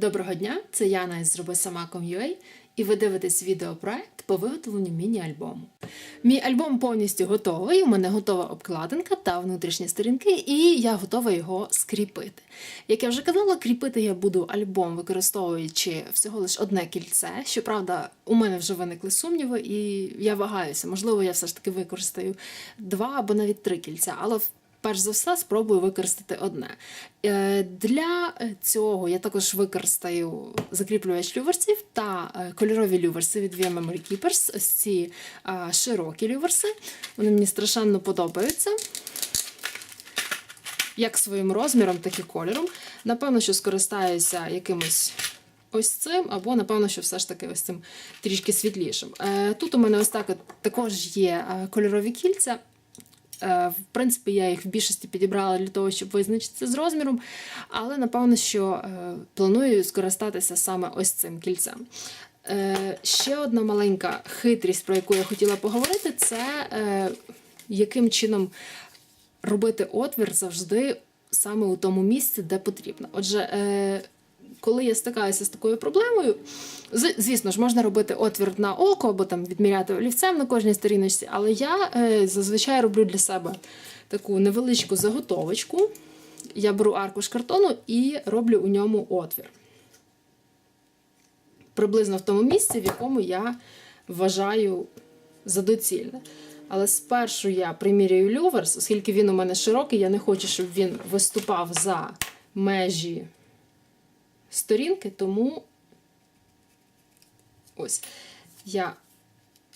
Доброго дня! Це Яна із Зроби сама.com.ua і ви дивитесь відеопроект по виготовленню міні-альбому. Мій альбом повністю готовий. У мене готова обкладинка та внутрішні сторінки, і я готова його скріпити. Як я вже казала, кріпити я буду альбом, використовуючи всього лише одне кільце. Щоправда, у мене вже виникли сумніви, і я вагаюся. Можливо, я все ж таки використаю два або навіть три кільця, але перш за все спробую використати одне. Е, Для цього я також використаю закріплювач люверсів та е, кольорові люверси від VM Memory Keepers. Ось ці е, широкі люверси. Вони мені страшенно подобаються. Як своїм розміром, так і кольором. Напевно, що скористаюся якимось ось цим, або, напевно, що все ж таки ось цим трішки світлішим. Тут у мене ось так от також є кольорові кільця. Е, В принципі, я їх в більшості підібрала для того, щоб визначитися з розміром, але напевно, що е, планую скористатися саме ось цим кільцем. Е, Ще одна маленька хитрість, про яку я хотіла поговорити, це яким чином робити отвір завжди саме у тому місці, де потрібно. Отже, коли я стикаюся з такою проблемою, звісно ж, можна робити отвір на око або там відміряти олівцем на кожній сторіночці, але я е, зазвичай роблю для себе таку невеличку заготовочку. Я беру аркуш картону і роблю у ньому отвір. Приблизно в тому місці, в якому я вважаю за доцільне. Але спершу я приміряю люверс, оскільки він у мене широкий, я не хочу, щоб він виступав за межі сторінки, тому ось я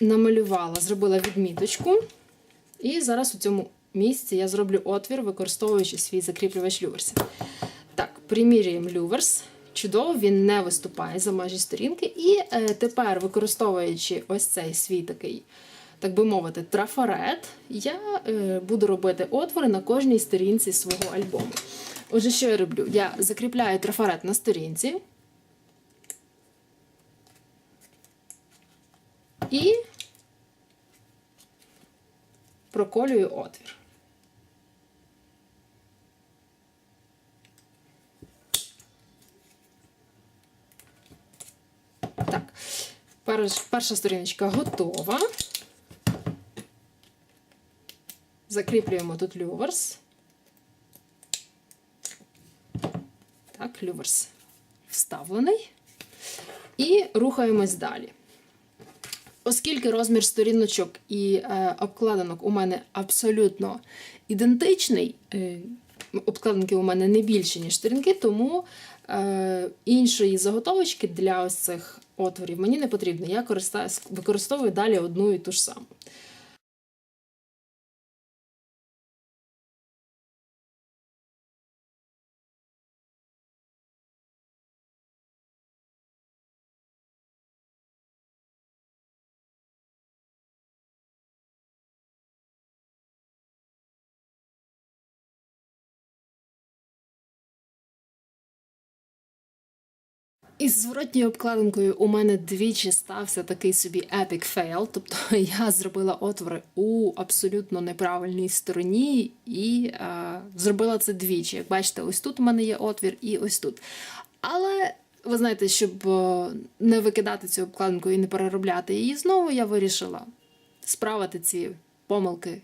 намалювала, зробила відміточку. І зараз у цьому місці я зроблю отвір, використовуючи свій закріплювач люверсів. Так, примірюємо люверс. Чудово, він не виступає за межі сторінки. І е, тепер, використовуючи ось цей свій такий, так би мовити, трафарет, я е, буду робити отвори на кожній сторінці свого альбому. Отже, що я роблю? Я закріпляю трафарет на сторінці. І проколюю отвір. Так, перша сторіночка готова. Закріплюємо тут люверс. Так, люверс вставлений. І рухаємось далі. Оскільки розмір сторіночок і е, обкладинок у мене абсолютно ідентичний, е, обкладинки у мене не більші, ніж сторінки, тому е, іншої заготовочки для ось цих отворів мені не потрібно. Я використовую далі одну і ту ж саму. Із зворотньою обкладинкою у мене двічі стався такий собі epic fail, тобто я зробила отвори у абсолютно неправильній стороні і е, зробила це двічі. Як бачите, ось тут у мене є отвір і ось тут. Але ви знаєте, щоб е, не викидати цю обкладинку і не переробляти її знову, я вирішила справити ці помилки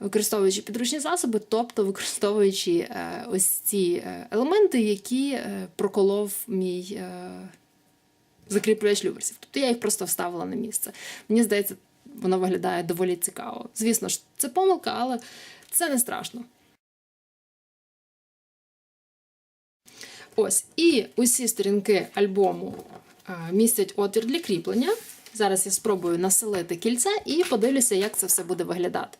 використовуючи підручні засоби, тобто використовуючи е, ось ці е, елементи, які е, проколов мій закріплювач люверсів. Тобто я їх просто вставила на місце. Мені здається, воно виглядає доволі цікаво. Звісно ж, це помилка, але це не страшно. Ось, і усі сторінки альбому містять отвір для кріплення. Зараз я спробую населити кільце і подивлюся, як це все буде виглядати.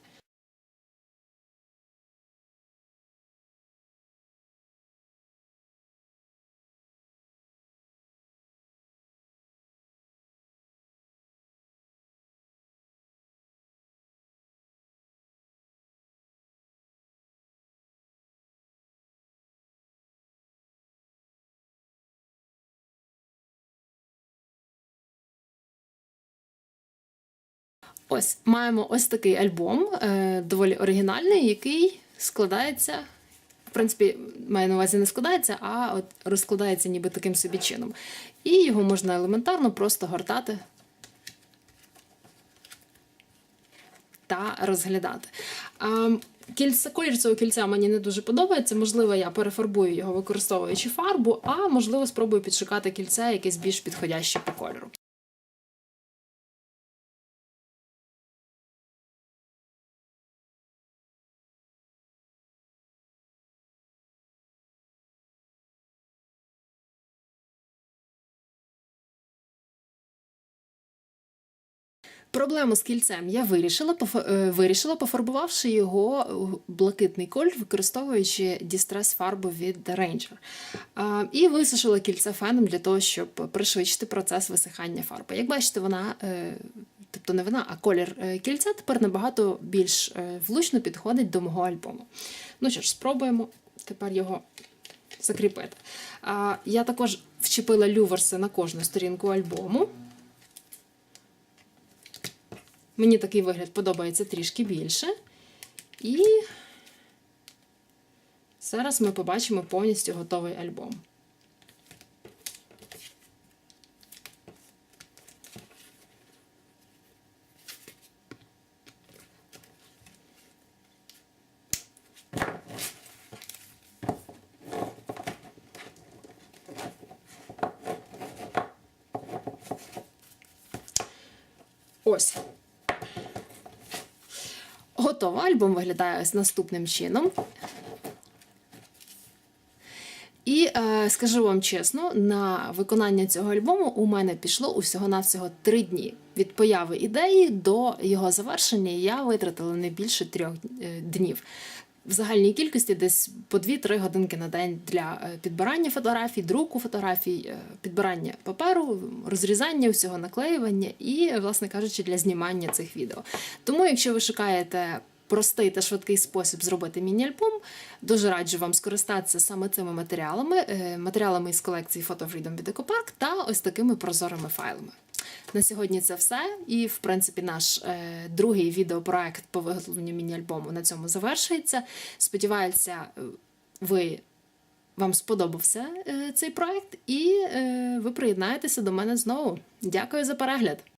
Ось маємо ось такий альбом, е, доволі оригінальний, який складається в принципі, маю на увазі не складається, а от розкладається ніби таким собі чином. І його можна елементарно просто гортати та розглядати. А, кільце, колір цього кільця мені не дуже подобається. Можливо, я перефарбую його, використовуючи фарбу, а можливо, спробую підшукати кільце, якесь більш підходяще по кольору. Проблему з кільцем я вирішила, е, вирішила пофарбувавши його блакитний колір, використовуючи дістрес фарбу від Ranger. І висушила кільце феном для того, щоб пришвидшити процес висихання фарби. Як бачите, вона, е, тобто не вона, а колір е, кільця тепер набагато більш влучно підходить до мого альбому. Ну що ж, спробуємо тепер його закріпити. Я також вчепила люверси на кожну сторінку альбому. Мені такий вигляд подобається трішки більше. І зараз ми побачимо повністю готовий альбом. Ось. Готово. Альбом виглядає ось наступним чином. І е, скажу вам чесно, на виконання цього альбому у мене пішло усього-навсього три дні. Від появи ідеї до його завершення я витратила не більше трьох е, днів. В загальній кількості десь по 2-3 годинки на день для е, підбирання фотографій, друку фотографій, е, підбирання паперу, розрізання всього наклеювання і, власне кажучи, для знімання цих відео. Тому, якщо ви шукаєте простий та швидкий спосіб зробити міні-альбом, дуже раджу вам скористатися саме цими матеріалами, е, матеріалами із колекції Photo Freedom від EcoPark та ось такими прозорими файлами. На сьогодні це все. І, в принципі, наш е, другий відеопроект по виготовленню міні-альбому на цьому завершується. Сподіваюся, е, ви. Вам сподобався е, цей проект, і е, ви приєднаєтеся до мене знову. Дякую за перегляд!